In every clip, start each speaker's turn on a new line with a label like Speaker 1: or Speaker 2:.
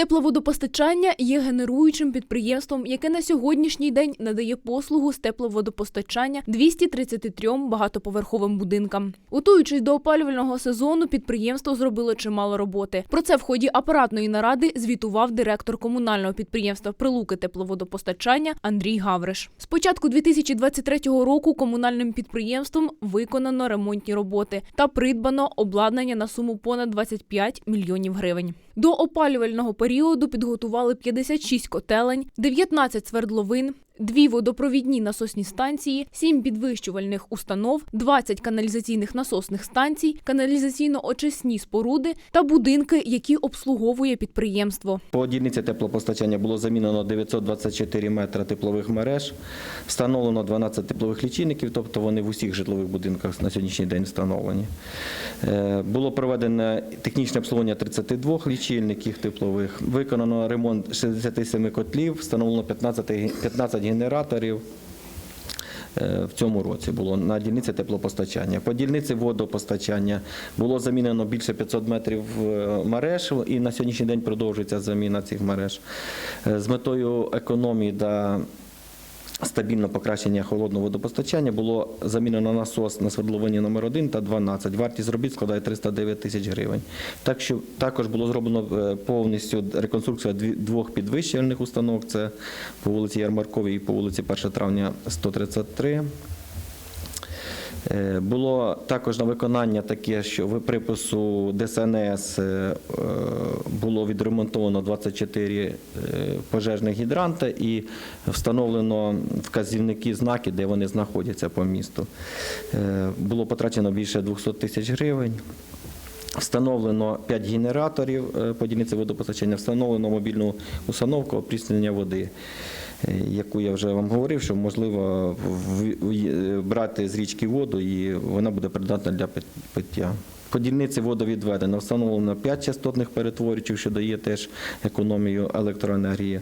Speaker 1: тепловодопостачання є генеруючим підприємством, яке на сьогоднішній день надає послугу з тепловодопостачання 233 багатоповерховим будинкам. Готуючись до опалювального сезону, підприємство зробило чимало роботи. Про це в ході апаратної наради звітував директор комунального підприємства Прилуки тепловодопостачання Андрій Гавриш. З початку 2023 року комунальним підприємством виконано ремонтні роботи та придбано обладнання на суму понад 25 мільйонів гривень. До опалювального періоду підготували 56 котелень, 19 свердловин, дві водопровідні насосні станції, 7 підвищувальних установ, 20 каналізаційних насосних станцій, каналізаційно-очисні споруди та будинки, які обслуговує підприємство.
Speaker 2: По дільниці теплопостачання було замінено 924 метри теплових мереж, встановлено 12 теплових лічильників, тобто вони в усіх житлових будинках на сьогоднішній день встановлені. Е, Було проведено технічне обслуговування 32 лічильників теплових, виконано ремонт 67 котлів, встановлено 15, ге- 15 генераторів. Е, В цьому році було на дільниці теплопостачання. По дільниці водопостачання було замінено більше 500 метрів е, мереж, і на сьогоднішній день продовжується заміна цих мереж. Е, З метою економії та стабільного покращення холодного водопостачання було замінено насос на свердловині номер 1 та 12. Вартість робіт складає 309 тисяч гривень. Так що також було зроблено е, повністю реконструкція двох підвищувальних установок. Це по вулиці Ярмарковій і по вулиці 1 травня 133. Е, Було також на виконання таке, що в припису ДСНС е, е, було відремонтовано 24 е, пожежних гідранта і встановлено вказівники знаки, де вони знаходяться по місту. Було потрачено більше 200 тисяч гривень. Встановлено 5 генераторів по водопостачання, встановлено мобільну установку опріснення води, яку я вже вам говорив, що можливо в- брати з річки воду і вона буде придатна для пиття. По дільниці водовідведено встановлено 5 частотних перетворювачів, що дає теж економію електроенергії.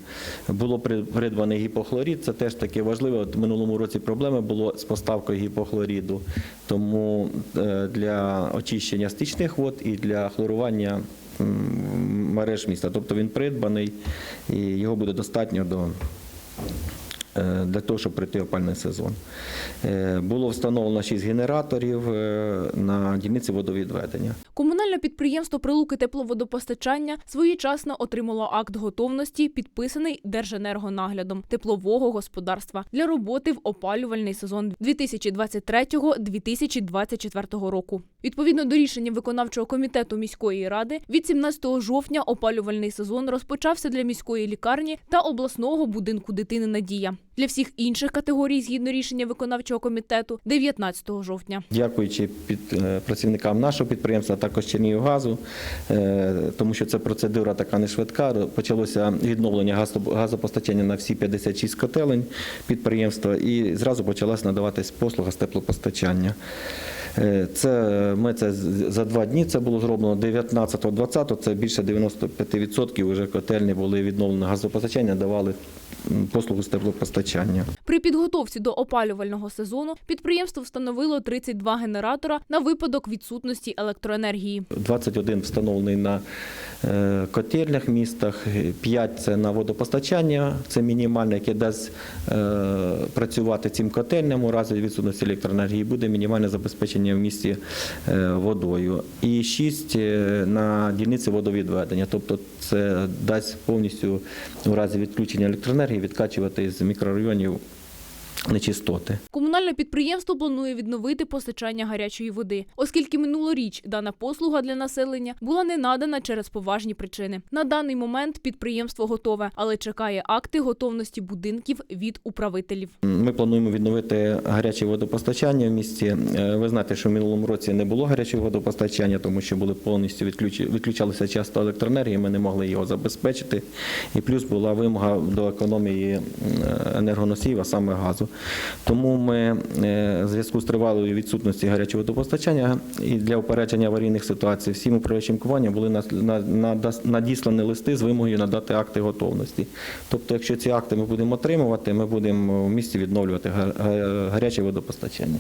Speaker 2: Було при- придбаний гіпохлорід, це теж таке важливе. От минулому році проблеми було з поставкою гіпохлоріду. Тому е, для очищення стічних вод і для хлорування мереж міста. Тобто він придбаний і його буде достатньо до е, для того, щоб прийти опальний сезон. Е, Було встановлено 6 генераторів е, на дільниці водовідведення.
Speaker 1: Комунальне підприємство Прилуки тепловодопостачання своєчасно отримало акт готовності, підписаний Держенергонаглядом теплового господарства для роботи в опалювальний сезон 2023-2024 року. Відповідно до рішення виконавчого комітету міської ради, від 17 жовтня опалювальний сезон розпочався для міської лікарні та обласного будинку дитини Надія. Для всіх інших категорій, згідно рішення виконавчого комітету, 19 жовтня.
Speaker 2: Дякуючи під, е, працівникам нашого підприємства, також Чернігівгазу, е, тому що це процедура така не швидка. Почалося відновлення газо- газопостачання на всі 56 котелень підприємства і зразу почалась надаватись послуга з теплопостачання. Е, Це ми це за два дні це було зроблено 19-20, це більше 95% вже котельні були відновлені газопостачання, давали послугу з теплопостачання.
Speaker 1: При підготовці до опалювального сезону підприємство встановило 32 генератора на випадок відсутності електроенергії.
Speaker 2: 21 встановлений на е, котельнях містах, 5 це на водопостачання, це мінімальне, яке дасть е, працювати цим котельням у разі відсутності електроенергії, буде мінімальне забезпечення в місті е, водою. І 6 на дільниці водовідведення, тобто це дасть повністю у разі відключення електроенергії відкачувати з мікрорайонів нечистоти.
Speaker 1: Комунальне підприємство планує відновити постачання гарячої води, оскільки минулоріч дана послуга для населення була не надана через поважні причини. На даний момент підприємство готове, але чекає акти готовності будинків від управителів.
Speaker 2: Ми плануємо відновити гаряче водопостачання в місті. Е, Ви знаєте, що в минулому році не було гарячого водопостачання, тому що були повністю відключ... відключалися часто електроенергії, ми не могли його забезпечити. І плюс була вимога до економії енергоносіїв, а саме газу. Тому ми е, в зв'язку з тривалою відсутністю гарячого водопостачання і для опередження аварійних ситуацій всім управляючим компаніям були надіслані листи з вимогою надати акти готовності. Тобто, якщо ці акти ми будемо отримувати, ми будемо в місті відновлювати га- га- гаряче водопостачання.